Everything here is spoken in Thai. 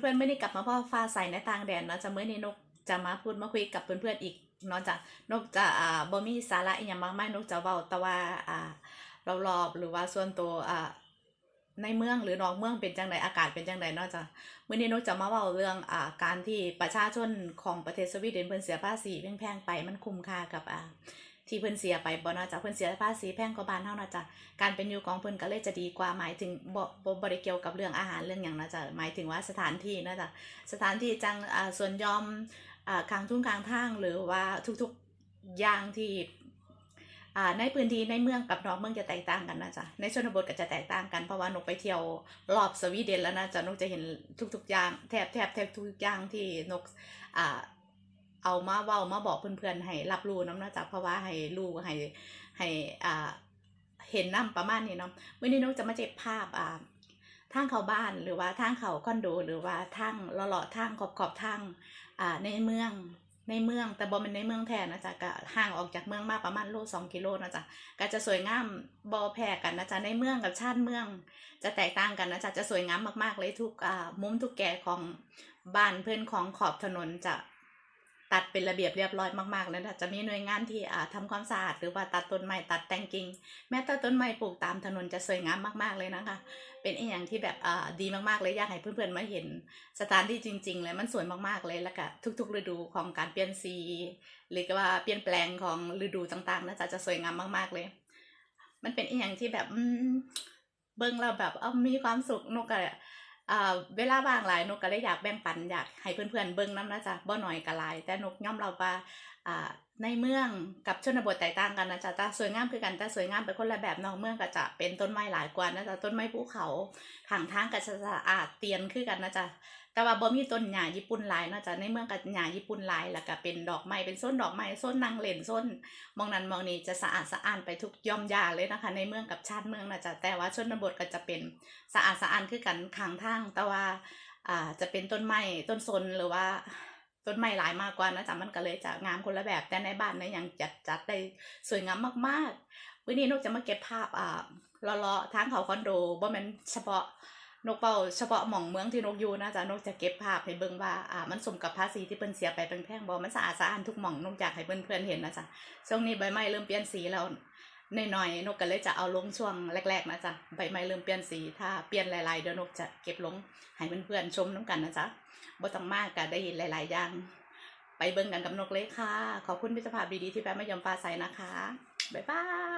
เพื่อนๆไม่ได้กลับมาเพราะฟ้าใสในต่างแดนเนาะจะเมื่อนี้นกจะมาพูดมาคุยกับเพื่อนๆอีกเนาะจะนกจะอ่าบ่มีสาระอีหยังมากมายนกจะเว้าแต่ว่าอ่ารอบๆหรือว่าส่วนตัวอ่าในเมืองหรือนอกเมืองเป็นจังไดอากาศเป็นจังไดเนาะจ้ะมื้อนี้นกจะมาเว้าเรื่องอ่าการที่ประชาชนของประเทศสวีเดนเพิ่นเสียภาษีแพงๆไปมันคุ้มค่ากับอ่า ที่เพิ่นเสียไปบ่เนาะจ้ะเพิ่นเสียภาษีแพงกว่าบ้านเฮาเนาะจ้ะการเป็นอยู่ของเพิ่นก็เลยจะดีกว่าหมายถึงบ่บ่บ่ได้เกี่ยวกับเรื่องอาหารเรื่องหยังนะจ๊ะหมายถึงว่าสถานที่นะจ๊ะสถานที่จังอ่าส่วนยอมอ่าข้างทุ่งข้างทางหรือว่าทุกๆอย่างที่อ่าในพื้นที่ในเมืองกับนอกเมืองจะแตกต่างกันนะจ๊ะ ในชนบทก็จะแตกต่างกันเพราะว่านกไปเที่ยวรอบสวีเดนแล้วนะจ๊ะนกจะเห็นทุกๆอย่างแทบแทบแทบทุกอย่างที่นกอ่า เอามาเว้ามาบอกเพื่อนๆให้รับรู้นำนะจ๊ะเพราะว่าให้รู้ให้ให้อ่าเห็นน้ำประมาณนี้เนาะวันนี้นกจะมาเจ็บภาพอ่าทางเขาบ้านหรือว่าทางเขาคอนโด หรือว่าทางเลาะๆทางขอบขอบทางอ่าในเมืองในเมืองแต่บ่เป็นในเมืองแท้นะจ๊ะก็ห่างออกจากเมืองมาประมาณโลสองกิโลนะจ๊ะก็จะสวยงามบ่แพ้กันนะจ๊ะในเมืองกับชาติเมือง จะแตกต่างกันนะจ๊ะจะสวยงามมากๆเลยทุกอ่ามุมทุกแก่ของบ้านเพื่อนของขอบถนนจะ ตัดเป็นระเบียบเรียบร้อยมากๆเลยนจะมีหน่วยงานที่อ่าทำความสะอาดหรือว่าตัดต้นไม้ตัดแต่งกิ่งแม้แต่ต้นไม้ปลูกตามถนนจะสวยงามมากๆเลยนะคะ เป็นอีกอย่างที่แบบดีมากๆเลยอยากให้เพื่อนๆมาเห็นสถานที่จริง ๆ เลยมันสวยมากๆเลยแล้วก็ทุก ๆ ฤดูของการเปลี่ยนสีหรือว่าเปลี่ยนแปลงของฤดูต่างๆนะจ๊ะจะสวยงามมากๆเลย มันเป็นอีกอย่างที่แบบเบิ่งเราแบบเออมีความสุขนกก็ อ่าเวลาว่างหลายนกก็เลยอยากแบ่งปันอยากให้เพื่อนๆเบิ่งน้ำนะจ๊ะบ่หน่อยก็หลาย แต่นกย่อมเราว่าอ่า ในเมืองกับชนบทแตกต่างกันนะจ๊ะแต่สวยงามคือกันแต่สวยงามเป็นคนละแบบนอกเมืองก็จะเป็นต้นไม้หลายกว่านะจ๊ะต้นไม้ภูเขาข้างทางก็จะสะอาดเตียนคือกันนะจ๊ะแต่ว่าบ่มีต้นหญ้าญี่ปุ่นหลายนะจ๊ะในเมืองก็หญ้าญี่ปุ่นหลายแล้วก็เป็นดอกไม้เป็นส้นดอกไม้ส้นนางเล่นส้น มองนั้นมองนี้จะสะอาดสะอ้านไปทุกย่อมยาเลยนะคะ ในเมืองกับชาติเมืองนะจ๊ะแต่ว่าชนบทก็จะเป็นสะอาดสะอ้านคือกันข้างทางแต่ว่าอ่าจะเป็นต้นไม้ต้นสนหรือว่า ต้นไม้หลายมากกว่านะจ๊ะมันก็เลยจะงามคนละแบบ แต่ในบ้านในยยังจัดจัดได้สวยงามมากๆวันนี้นกจะมาเก็บภาพอ่าเลาะๆทางเขาคอนโดบ่แม่นเฉพาะนกเป่าเฉพาะหม่องเมืองที่นกอยู่นะจ๊ะนกจะเก็บภาพให้เบิ่งว่าอ่ามันสมกับภาษีที่เพิ่นเสียไปแพงๆบ่มันสะอาดสะอ้านทุกหม่องนกอยากให้เพื่อนๆเห็นนะจ๊ะช่วงนี้ใบไม้เริ่มเปลี่ยนสีแล้ว หน่อยๆนกก็เลยจะเอาลงช่วงแรกๆนะจ๊ะใบไม้เริ่มเปลี่ยนสีถ้าเปลี่ยนหลายๆเดี๋ยวนกจะเก็บลงให้เพื่อนๆชมน้ำกันนะจ๊ะบ่ต้องมากก็ได้ยินหลาย ๆ อย่าง ไปเบิ่งกันกับนกเลยค่ะ ขอบคุณพิจภาพดีๆที่แป๊ะไม่ยอมฟ้าใสนะคะบ๊ายบาย